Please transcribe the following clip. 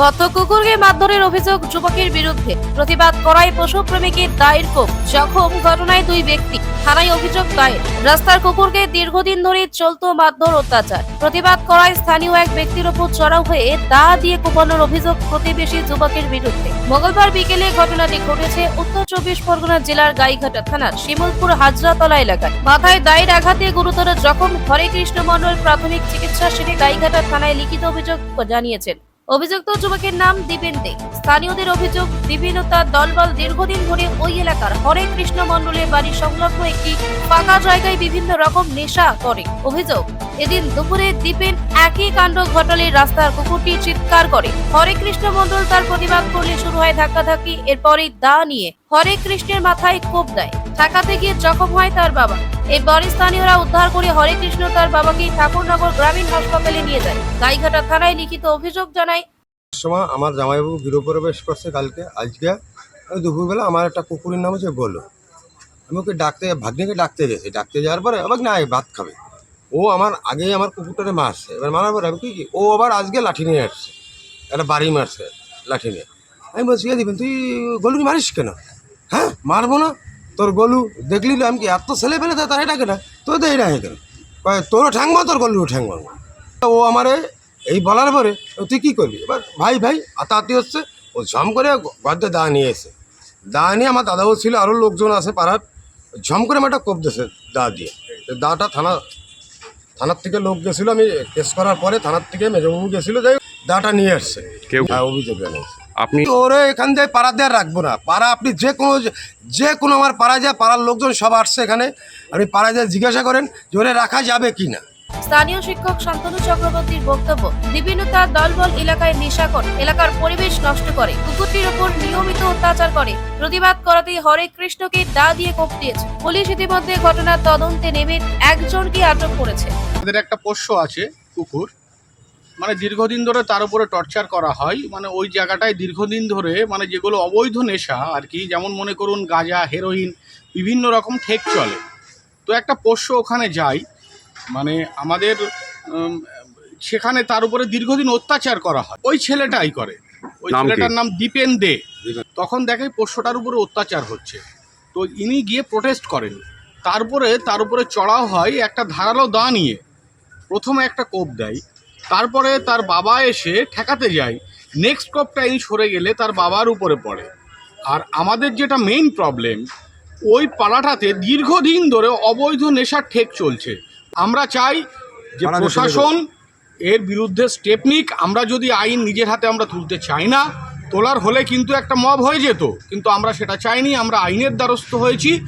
গত কুকুরকে মারধরের অভিযোগ যুবকের বিরুদ্ধে। প্রতিবাদ করায় পশু প্রেমিকের দায়ের কোপ জখম ঘটনায় দুই ব্যক্তি। থানায় অভিযোগ দায়ের। রাস্তার কুকুরকে দীর্ঘদিন ধরে চলতো মারধর অত্যাচার। প্রতিবাদ করায় স্থানীয় এক ব্যক্তির ওপর চড়াও হয়ে দা দিয়ে কোপানোর অভিযোগ প্রতিবেশী যুবকের বিরুদ্ধে। মঙ্গলবার বিকেলে ঘটনাটি ঘটেছে উত্তর চব্বিশ পরগনা জেলার গাইঘাটা থানার শিমুলপুর হাজরাতলা এলাকায়। মাথায় দায়ের আঘাতে গুরুতর জখম হরে কৃষ্ণ মণ্ডল প্রাথমিক চিকিৎসা সেরে গাইঘাটা থানায় লিখিত অভিযোগ জানিয়েছেন। অভিযুক্ত যুবকের নাম দীপেন দে। স্থানীয়দের অভিযোগ বিভিন্ন তার দলবল দীর্ঘদিন ধরে ওই এলাকার হরে কৃষ্ণ মণ্ডলের বাড়ি সংলগ্ন একটি ফাঁকা জায়গায় বিভিন্ন রকম নেশা করে। অভিযোগ, এদিন দুপুরে দীপেন একই কাণ্ড ঘটালে রাস্তার কুকুরটি চিৎকার করে। হরে কৃষ্ণ মণ্ডল তার প্রতিবাদ করলে শুরু হয় ধাক্কাধাক্কি, এরপরই দা নিয়ে হরে কৃষ্ণের মাথায় কোপ দেয়। ঠেকাতে গিয়ে জখম হয় তার বাবা। এই এরপর স্থানীয়রা উদ্ধার করে হরে কৃষ্ণ তার বাবাকে ঠাকুরনগর গ্রামীণ হাসপাতালে নিয়ে যায়। গাইঘাটা থানায় লিখিত অভিযোগ জানায় সময় আমার জামাইবাবু গৃহপ্রবেশ করছে কালকে, আজকে। দুপুরবেলা আমার একটা কুকুরের নাম হচ্ছে গোলো। আমি ওকে ডাকতে, ভাগ্নিকে ডাকতে গেছি। ডাকতে যাওয়ার পরে আবার না ভাত খাবে। ও আমার আগেই আমার কুকুরটারে মারছে। এবার মারার পরে আমি কি কি ও আবার আজকে লাঠি নিয়ে আসছে। একটা বাড়ি মারছে লাঠি নিয়ে। আমি বলছি, "এ দিবেন, তুই গলুকে মারিস কেন? হ্যাঁ মারবো না। তোর গলু দেখলি না? আমি কি এত ছেলে ফেলে তার ডাকে না? তোর তো এটা কয় তোরও ঠ্যাংবো তোর গলুরও ঠ্যাংবো ও আমারে এই বলার পরে তুই কী করবি এবার ভাই ভাই আতাতি হচ্ছে ও ঝম করে গদ্দে দা নিয়ে এসে। দা নিয়ে আমার দাদাও ছিল আরও লোকজন আছে পাড়ার। ঝম করে আমার একটা কোপ দিয়েছে দা দিয়ে। তো দাটা থানা থানার থেকে লোক গেছিল আমি কেস করার পরে থানার থেকে মেজবাবু গেছিল যাই হোক, দাটা নিয়ে আসছে। কেউ হ্যাঁ অভিযোগ জানিয়েছে। আপনি ওরে এখান থেকে পাড়া দিয়ে আর রাখব না। পাড়া আপনি যে কোনো যে কোনো আমার পাড়া যায় পাড়ার লোকজন সব আসছে এখানে। আপনি পাড়া যায় জিজ্ঞাসা করেন যে ওরে রাখা যাবে কি না। স্থানীয় শিক্ষক শান্তনু চক্রবর্তীর বক্তব্য বিভিন্ন তার দলবল এলাকায় নেশা করে। এলাকার পরিবেশ নষ্ট করে। কুকুরটির উপর নিয়মিত অত্যাচার করে। প্রতিবাদ করাতে হরে কৃষ্ণকে দা দিয়ে কোপ দিয়েছে। পুলিশ ইতিমধ্যে ঘটনার তদন্তে নেমে একজনকে আটক করেছে। আমাদের একটা পোষ্য আছে কুকুর। মানে দীর্ঘদিন ধরে তার উপরে টর্চার করা হয় মানে ওই জায়গাটায় দীর্ঘদিন ধরে মানে যেগুলো অবৈধ নেশা আর কি যেমন মনে করুন গাঁজা হেরোইন বিভিন্ন রকম ঠেক চলে। তো একটা পোষ্য ওখানে যায় মানে আমাদের সেখানে তার উপরে দীর্ঘদিন অত্যাচার করা হয়। ওই ছেলেটাই করে। ওই ছেলেটার নাম দীপেন দে। তখন দেখে পোষ্যটার উপরে অত্যাচার হচ্ছে। তো ইনি গিয়ে প্রোটেস্ট করেন। তারপরে তার উপরে চড়াও হয় একটা ধারালো দা নিয়ে। প্রথমে একটা কোপ দেয়। তারপরে তার বাবা এসে ঠেকাতে যায়। নেক্সট কোপটা ইনি সরে গেলে তার বাবার উপরে পড়ে। আর আমাদের যেটা মেইন প্রবলেম ওই পাড়াটাতে দীর্ঘদিন ধরে অবৈধ নেশার ঠেক চলছে। আমরা চাই যে প্রশাসন এর বিরুদ্ধে স্টেপ নিক। আমরা যদি আইন নিজের হাতে আমরা তুলতে চাই না তোলার হলে কিন্তু একটা মব হয়ে যেত। কিন্তু আমরা সেটা চাইনি আমরা আইনের দ্বারস্থ হয়েছি।